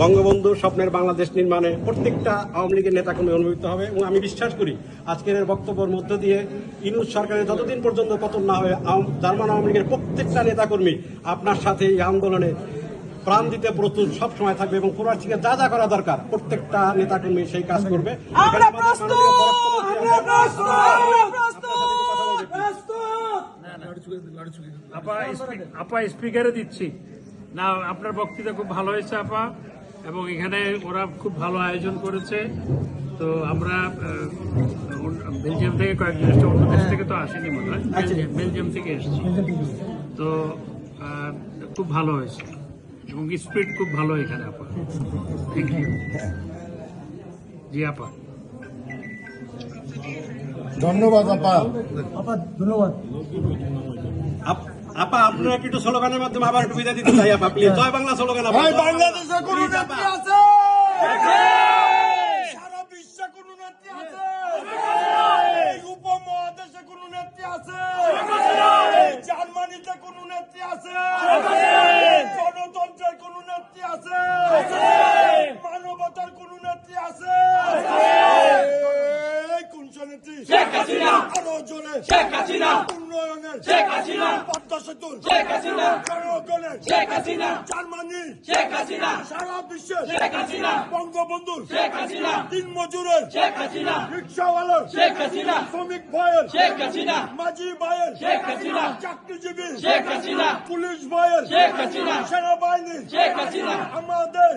বঙ্গবন্ধু স্বপ্নের বাংলাদেশ নির্মাণে প্রত্যেকটা আওয়ামী লীগের নেতাকর্মী অনুভূত হবে এবং আমি বিশ্বাস করি আজকের বক্তব্যের মধ্য দিয়ে ইনুস সরকারের যতদিন পর্যন্ত পতন না হয় জার্মান আওয়ামী লীগের প্রত্যেকটা নেতাকর্মী আপনার সাথে এই আন্দোলনে প্রাণ দিতে প্রস্তুত সব সময় থাকবে এবং থেকে যা যা করা দরকার প্রত্যেকটা নেতাকর্মী সেই কাজ করবে। আপা স্পিকারে দিচ্ছি। না আপনার বক্তৃতা খুব ভালো হয়েছে আপা। এবং এখানে ওরা খুব ভালো আয়োজন করেছে। তো আমরা বেলজিয়াম থেকে কয়েকজন এসছে অন্য দেশ থেকে তো আসেনি মনে হয়। বেলজিয়াম- বেলজিয়াম থেকে এসেছি। তো খুব ভালো হয়েছে। এবং স্পিড খুব ভালো এখানে আপা। থ্যাংক ইউ জি আপা। ধন্যবাদ আপা। আপ- আপা আপনারা একটু স্লোগানের মাধ্যমে আবার একটু বিদায় দিতে চাই আপা প্লিজ জয় বাংলা স্লোগান আপা। বাংলাদেশে কোন নেত্রী। আছে সারা বিশ্বে কোন নেত্রী আছে এই উপমহাদেশে কোন নেত্রী আছে এই জার্মানিতে কোন নেত্রী আছে গণতন্ত্রের কোন নেত্রী আছে মানবতার কোন নেত্রী আছে এই কোন নেত্রী শেখ হাসিনা জোরে শেখ হাসিনা উন্নয়নের শেখ হাসিনা পদ্মা সেতুর শেখ হাসিনা জনগণের শেখ হাসিনা জার্মানি শেখ হাসিনা সারা বিশ্বে শেখ হাসিনা বঙ্গবন্ধুর শেখ হাসিনা দিন মজুরের শেখ হাসিনা রিক্সাওয়ালার শেখ হাসিনা শ্রমিক ভাইয়ের শেখ হাসিনা মাঝি ভাইয়ের শেখ হাসিনা চাকরিজীবী শেখ হাসিনা পুলিশ ভাইয়ের শেখ হাসিনা সেনাবাহিনীর শেখ হাসিনা আমাদের